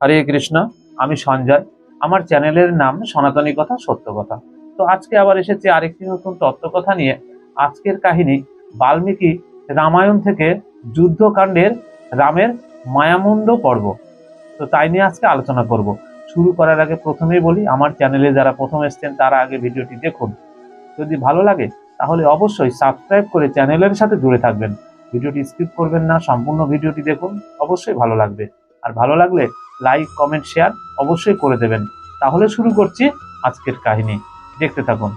হরে কৃষ্ণ, আমি সঞ্জয়। আমার চ্যানেলের নাম সনাতনী কথা, সত্য কথা। তো আজকে আবার এসেছি আরেকটি নতুন তত্ত্বকথা নিয়ে। আজকের কাহিনী বাল্মীকি রামায়ণ থেকে যুদ্ধকাণ্ডের রামের মায়ামুণ্ড পর্ব। তো তাই নিয়ে আজকে আলোচনা করব। শুরু করার আগে প্রথমেই বলি, আমার চ্যানেলে যারা প্রথম এসছেন, তারা আগে ভিডিওটি দেখুন। যদি ভালো লাগে, তাহলে অবশ্যই সাবস্ক্রাইব করে চ্যানেলের সাথে জুড়ে থাকবেন। ভিডিওটি স্কিপ করবেন না, সম্পূর্ণ ভিডিওটি দেখুন, অবশ্যই ভালো লাগবে। আর ভালো লাগলে লাইক, কমেন্ট, শেয়ার অবশ্যই করে দেবেন। তাহলে শুরু করছি আজকের কাহিনী। দেখতে থাকুন।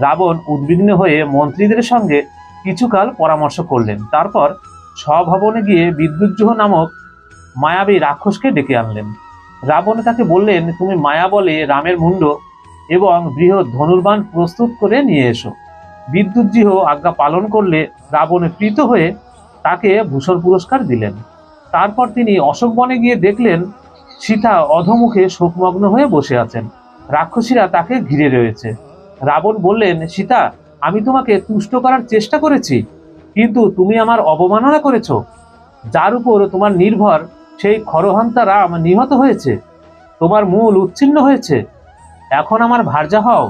রাবণ উদ্বিগ্ন হয়ে মন্ত্রীদের সঙ্গে কিছুকাল পরামর্শ করলেন। তারপর স্বভবনে গিয়ে বিদ্যুজ্জোহ নামক মায়াবী রাক্ষসকে ডেকে আনলেন। রাবণ তাকে বললেন, তুমি মায়া বলে রামের মুন্ড এবং বৃহৎ ধনুর্বাণ প্রস্তুত করে নিয়ে এসো। বিদ্যুজ্জিহ আজ্ঞা পালন করলে রাবণ প্রীত হয়ে তাকে ভূষণ পুরস্কার দিলেন। তারপর তিনি অশোক বনে গিয়ে দেখলেন, সীতা অধমুখে শোকমগ্ন হয়ে বসে আছেন। রাক্ষসীরা তাকে ঘিরে রয়েছে। রাবণ বললেন, সীতা, আমি তোমাকে তুষ্ট করার চেষ্টা করেছি, কিন্তু তুমি আমার অবমাননা করেছ। যার উপর তোমার নির্ভর সেই খরহন্তা রাম নিহত হয়েছে। তোমার মূল উচ্ছিন্ন হয়েছে। এখন আমার ভার্যা হও।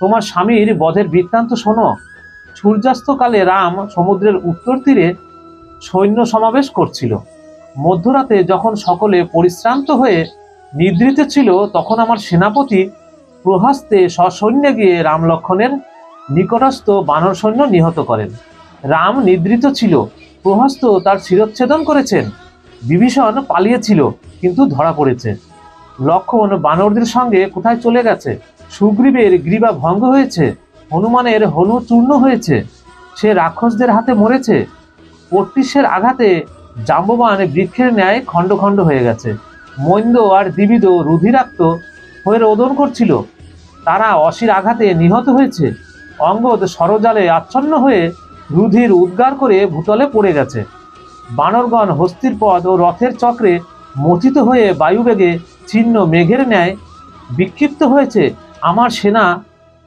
তোমার স্বামীর বধের বৃত্তান্ত শোনো। সূর্যাস্তকালে রাম সমুদ্রের উত্তর তীরে সৈন্য সমাবেশ করছিল। মধ্যরাতে যখন সকলে পরিশ্রান্ত হয়ে নিদ্রিত ছিল, তখন আমার সেনাপতি প্রহাস্তে সসৈন্যে গিয়ে রাম লক্ষণের নিকটস্থ বানর সৈন্য নিহত করেন। রাম নিদ্রিত ছিল, প্রহস্ত তার শিরচ্ছেদন করেছেন, বিভীষণ পালিয়েছিল, কিন্তু ধরা পড়েছে। লক্ষণ বানরদের সঙ্গে কোথায় চলে গেছে? সুগ্রীবের গ্রীবা ভঙ্গ হয়েছে, হনুমানের হনু চূর্ণ হয়েছে, সে রাক্ষসদের হাতে মরেছে পট্টিসের আঘাতে জাম্ববান বৃক্ষের ন্যায় খণ্ড খণ্ড হয়ে গেছে। মৈন্দ আর দিবিদ রুধিরাক্ত হয়ে রোদন করছিল। তারা অসির আঘাতে নিহত হয়েছে। অঙ্গদ সরজালে আচ্ছন্ন হয়ে রুধির উদ্গার করে ভূতলে পড়ে গেছে। বানরগণ হস্তির পদ ও রথের চক্রে মথিত হয়ে বায়ুবেগে ছিন্ন মেঘের ন্যায় বিক্ষিপ্ত হয়েছে। আমার সেনা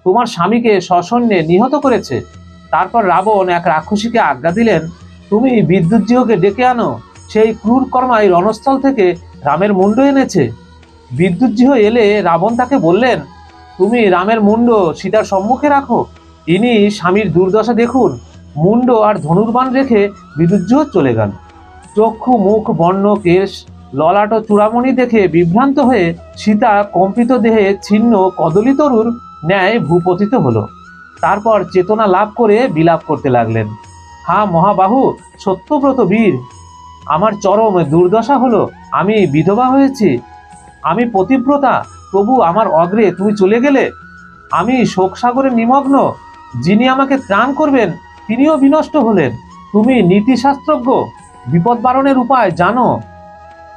তোমার স্বামীকে সসৈন্যে নিহত করেছে। তারপর রাবণ এক রাক্ষসীকে আজ্ঞা দিলেন তুমি বিদ্যুৎজিহকে ডেকে আনো। সেই ক্রূর কর্মায় রণস্থল থেকে রামের মুন্ড এনেছে। বিদ্যুৎজিহ এলে রাবণ তাকে বললেন, তুমি রামের মুন্ড সীতার সম্মুখে রাখো। ইনি স্বামীর দুর্দশা দেখুন। মুন্ড আর ধনুর্বাণ রেখে বিদ্যুৎ বিদ্যুৎজিহ চলে গেল। চক্ষু, মুখ, বর্ণ, কেশ, ললাট চূড়ামণি দেখে বিভ্রান্ত হয়ে সীতা কম্পিত দেহে ছিন্ন কদলী তরুর ন্যায় ভূপতিত হলো। তারপর চেতনা লাভ করে বিলাপ করতে লাগলেন। হা মহাবাহু, সত্যব্রত বীর। আমার চরম দুর্দশা হলো, আমি বিধবা হয়েছি। আমি পতিব্রতা তবু আমার অগ্রে, তুমি চলে গেলে? আমি শোকসাগরে নিমগ্ন, যিনি আমাকে ত্রাণ করবেন, তিনিও বিনষ্ট হলেন। তুমি নীতিশাস্ত্রজ্ঞ বিপদ বারণের উপায় জানো।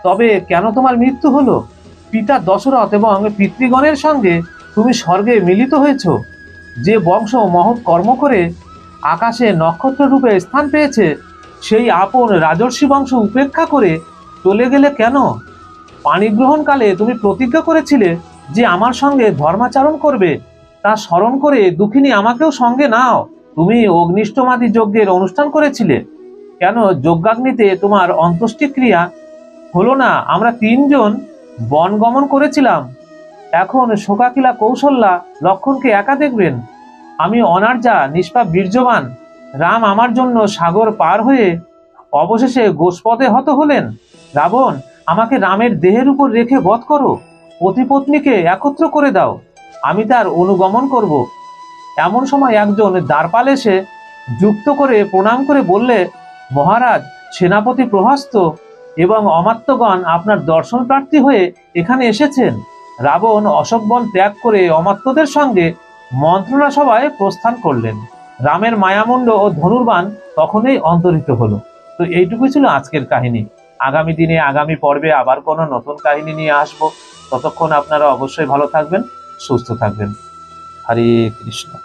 তবে কেন তোমার মৃত্যু হলো? পিতা দশরথ এবং পিতৃগণের সঙ্গে তুমি স্বর্গে মিলিত হয়েছ। যে বংশ মহৎ কর্ম করে আকাশে নক্ষত্র রূপে স্থান পেয়েছে। সেই আপন রাজর্ষি বংশ উপেক্ষা করে চলে গেলে কেন? পানি গ্রহণকালে তুমি প্রতিজ্ঞা করেছিলে যে আমার সঙ্গে ধর্মাচরণ করবে। তা স্মরণ করে দুঃখিনী আমাকেও সঙ্গে নাও। তুমি অগ্নিষ্টমাদি যজ্ঞের অনুষ্ঠান করেছিলে। কেন যজ্ঞাগ্নিতে তোমার অন্ত্যেষ্টিক্রিয়া হলো না? আমরা তিনজন বন গমন করেছিলাম। এখন শোকাকিলা কৌশল্যা লক্ষণকে একা দেখবেন। আমি অনার্যা নিষ্পাপ বীর্যবান। রাম আমার জন্য সাগর পার হয়ে অবশেষে গোষ্পদে হত হলেন। রাবণ, আমাকে রামের দেহের উপর রেখে বধ করো। পতিপত্নীকে একত্র করে দাও। আমি তার অনুগমন করব। এমন সময় একজন দ্বারপাল এসে যুক্ত করে প্রণাম করে বললে, মহারাজ, সেনাপতি প্রহস্ত এবং অমাত্যগণ আপনার দর্শন প্রার্থী হয়ে এখানে এসেছেন। রাবণ অশোকবন ত্যাগ করে অমাত্যদের সঙ্গে মন্ত্রণা সভায় প্রস্থান করলেন। রামের মায়ামুণ্ড ও ধনুর্বান তখনই অন্তরিত হলো। তো এইটুকুই ছিল আজকের কাহিনী। আগামী দিনে, আগামী পর্বে আবার কোনো নতুন কাহিনী নিয়ে আসব। ততক্ষণ আপনারা অবশ্যই ভালো থাকবেন, সুস্থ থাকবেন। হরে কৃষ্ণ।